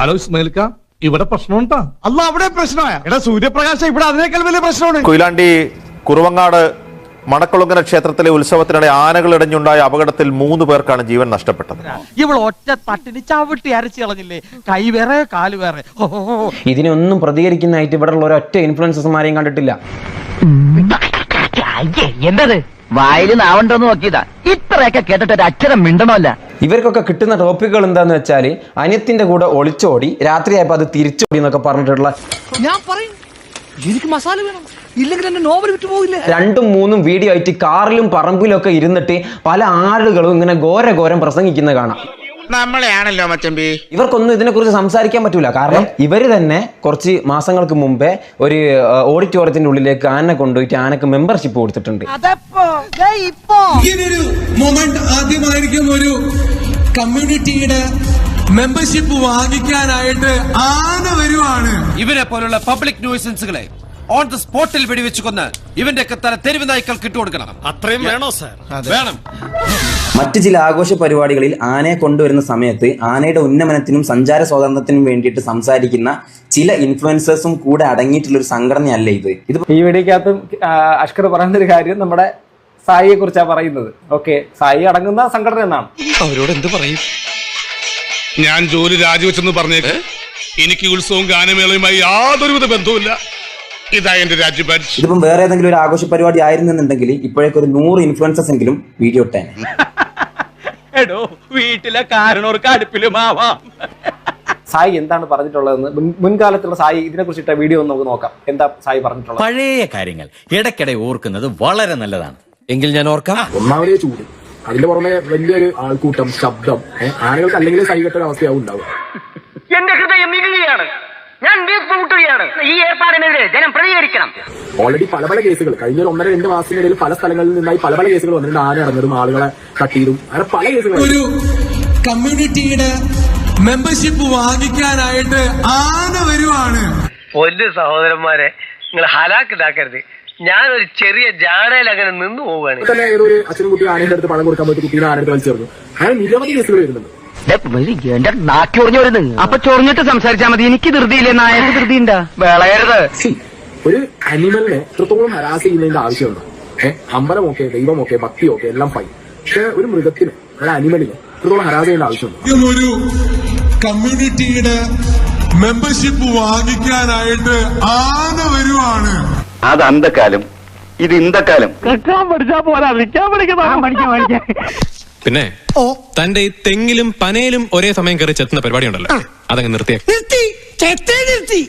Hello ഇസ്മയിൽക്ക ഇവിടെ പ്രശ്നമുണ്ടാ? അല്ല അവിടെ പ്രശ്നമായ എടാ സൂര്യപ്രകാശം ഇവിടെ അതിനേക്കാൾ വലിയ പ്രശ്നമാണ്. കൊയിലാണ്ടി കുറുവങ്ങാട് മണക്കുളങ്ങര ക്ഷേത്രത്തിലെ ഉത്സവത്തിനിടെ ആനകൾ ഇടഞ്ഞുണ്ടായ അപകടത്തിൽ മൂന്ന് പേർക്കാണ് ജീവൻ നഷ്ടപ്പെട്ടത്. ഇവൾ ഒറ്റ തട്ടിന് ചവിട്ടി അരച്ചു കളഞ്ഞില്ലേ? കൈ വേറെ കാൽ വേറെ. ഇതിനൊന്നും പ്രതികരിക്കുന്നതായിട്ട് ഇവിടെ ഉള്ള ഒരൊറ്റ ഇൻഫ്ലുവൻസർമാരെയും കണ്ടിട്ടില്ല. എന്തത്? വായിൽ നാവണ്ടോന്ന് നോക്കിയതാ. ഇത്രയൊക്കെ കേട്ടിട്ട് ഒരു അക്ഷരം മിണ്ടണമല്ല. ഇവർക്കൊക്കെ കിട്ടുന്ന ടോപ്പിക്കുകൾ എന്താന്ന് വെച്ചാൽ അനിയത്തിന്റെ കൂടെ ഒളിച്ചോടി രാത്രിയായപ്പോ അത് തിരിച്ചോടി എന്നൊക്കെ പറഞ്ഞിട്ടുള്ള ഞാൻ പറയും എനിക്ക് മസാല വേണം. ഇല്ലെങ്കിൽ എന്റെ നോവൽ വിട്ടു പോകില്ല രണ്ടും മൂന്നും വീഡിയോ ആയിട്ട് കാറിലും പറമ്പിലും ഒക്കെ ഇരുന്നിട്ട് പല ആളുകളും ഇങ്ങനെ ഘോര ഘോരം പ്രസംഗിക്കുന്നത് കാണാം. നമ്മളെയാണല്ലോ മച്ചമ്പി. ഇവർക്കൊന്നും ഇതിനെക്കുറിച്ച് സംസാരിക്കാൻ പറ്റൂല. കാരണം ഇവർ തന്നെ കുറച്ച് മാസങ്ങൾക്ക് മുമ്പേ ഒരു ഓഡിറ്റോറിയത്തിന്റെ ഉള്ളിലേക്ക് ആനെ കൊണ്ടുപോയിട്ട് ആനക്ക് മെമ്പർഷിപ്പ് കൊടുത്തിട്ടുണ്ട്. അതെപ്പോ? ദേ ഇപ്പോ. ഇങ്ങനൊരു മൊമെന്റ് ആദ്യമായിരിക്കും ഒരു കമ്മ്യൂണിറ്റിയുടെ മെമ്പർഷിപ്പ് വാങ്ങിക്കാനായിട്ട് ആന വരുവാണ്. ഇവരെ പോലുള്ള പബ്ലിക് ന്യൂസൻസുകളെ ഓൺ ദ സ്പോട്ടിൽ വെടിവെച്ച് കൊന്ന് ഇവന്റെ ഒക്കെ തല തെരുവ് നായ്ക്കൾക്ക് ഇട്ടുകൊടുക്കണം. അത്രയും വേണോ സാർ വേണം. മറ്റ് ചില ആഘോഷ പരിപാടികളിൽ ആനയെ കൊണ്ടുവരുന്ന സമയത്ത് ആനയുടെ ഉന്നമനത്തിനും സഞ്ചാര സ്വാതന്ത്ര്യത്തിനും വേണ്ടിയിട്ട് സംസാരിക്കുന്ന ചില ഇൻഫ്ലുവൻസേഴ്സും കൂടെ അടങ്ങിയിട്ടുള്ള ഒരു സംഘടനയല്ല ഇത്? ഇത് ഈ വീഡിയോക്കകത്ത് അഷ്കർ പറയുന്ന ഒരു കാര്യം നമ്മുടെ സായിയെ കുറിച്ചാണ് പറയുന്നത്. ഓക്കെ സായി അടങ്ങുന്ന സംഘടന എന്നാണ്. അവരോട് എന്ത് പറയും? ഞാൻ ജോലി രാജിവെച്ചെന്ന് പറഞ്ഞേക്ക്. എനിക്ക് ഉത്സവവും ഗാനമേളയുമായി യാതൊരുവിധ ബന്ധവുമില്ല. ഇതാ എന്റെ രാജ്യഭാഷ ഇതിപ്പം വേറെ ഏതെങ്കിലും ഒരു ആഘോഷ പരിപാടി ആയിരുന്നെന്നുണ്ടെങ്കിൽ ഇപ്പോഴേക്കൊരു നൂറ് ഇൻഫ്ലുവൻസസ് എങ്കിലും വീഡിയോ ഇട്ടേനെ. എടോ വീട്ടിലെ കാരണവർക്ക് അടുപ്പിലും ആവാം. സായി എന്താണ് പറഞ്ഞിട്ടുള്ളതെന്ന് മുൻകാലത്തുള്ള സായി ഇതിനെ കുറിച്ചിട്ട വീഡിയോ ഒന്ന് നമുക്ക് നോക്കാം. എന്താ സായി പറഞ്ഞിട്ടുള്ളത്? പഴയ കാര്യങ്ങൾ ഇടയ്ക്കിടെ ഓർക്കുന്നത് വളരെ നല്ലതാണ്. എങ്കിൽ ഞാൻ ഓർക്കാം? ഒന്നാമതേ ചൂട്. അതിന്റെ പുറമെ വലിയൊരു ആൾക്കൂട്ടം ശബ്ദം ഏ, ആനകൾക്ക് അല്ലെങ്കിൽ സൈകട്ടൊരവസ്ഥയാവും അവസ്ഥയാവും ഉണ്ടാവുക. എന്റെ ഹൃദയം നികുകയാണ് ഞാൻ വീർപ്പ് മുട്ടുകയാണ് ഈ ഏർപ്പാടിനെതിരെ ജനം പ്രതികരിക്കണം. ഓൾറെഡി പല പല കേസുകൾ. കഴിഞ്ഞ ഒരു ഒന്നര രണ്ട് മാസത്തിനിടയിൽ പല സ്ഥലങ്ങളിൽ നിന്നായി പല പല കേസുകൾ വന്നിട്ടുണ്ട്. ആന ഇറങ്ങതും ആളുകളെ തട്ടിയതും അങ്ങനെ പല കേസുകൾ ഒരു കമ്മ്യൂണിറ്റിയുടെ മെമ്പർഷിപ്പ് വാങ്ങിക്കാനായിട്ട് ആന വരുവാണ്. പൊന്നു സഹോദരന്മാരെ നിങ്ങൾ ഹലാക്കിതാക്കരുത്. ഞാനൊരു ചെറിയ ജാടയിൽ അങ്ങനെ നിന്ന് പോവുകയാണ്. തന്നെ ഒരു അച്ഛനും കുട്ടി ആനയുടെ അടുത്ത് പണം കൊടുക്കാൻ പറ്റി കുട്ടീനെ ആനയുടെ വലിച്ചെറിഞ്ഞു അങ്ങനെ നിരവധി കേസുകൾ വരുന്നുണ്ട്. എന്റെ വരുന്നത് അപ്പൊ ചൊറിഞ്ഞിട്ട് സംസാരിച്ചാ മതി. എനിക്ക് ധൃതിയില്ലേ നായക്ക് ധൃതി ഉണ്ടാ വിളയരുത് ഒരു അനിമലിനെ എത്രത്തോളം ഹരാസ് ചെയ്യുന്നതിന്റെ ആവശ്യമുണ്ടോ? ഏഹ് അമ്പലമൊക്കെ ദൈവമൊക്കെ ഭക്തിയൊക്കെ എല്ലാം ഫൈൻ പക്ഷെ ഒരു മൃഗത്തിന് ഒരു അനിമലിനെ എത്രത്തോളം ഹരാസ് ചെയ്യേണ്ട ആവശ്യമുണ്ടോ? ഒരു കമ്മ്യൂണിറ്റിയുടെ മെമ്പർഷിപ്പ് വാങ്ങിക്കാനായിട്ട് ആന വരുവാണ്. അത് അന്തക്കാലം ഇത് ഇന്തക്കാലം പിന്നെ തന്റെ ഈ തെങ്ങിലും പനയിലും ഒരേ സമയം കയറി ചെത്തുന്ന പരിപാടി ഉണ്ടല്ലോ അതങ്ങ് നിർത്തിയേ. നിർത്തി. ചെത്തേ നിർത്തി.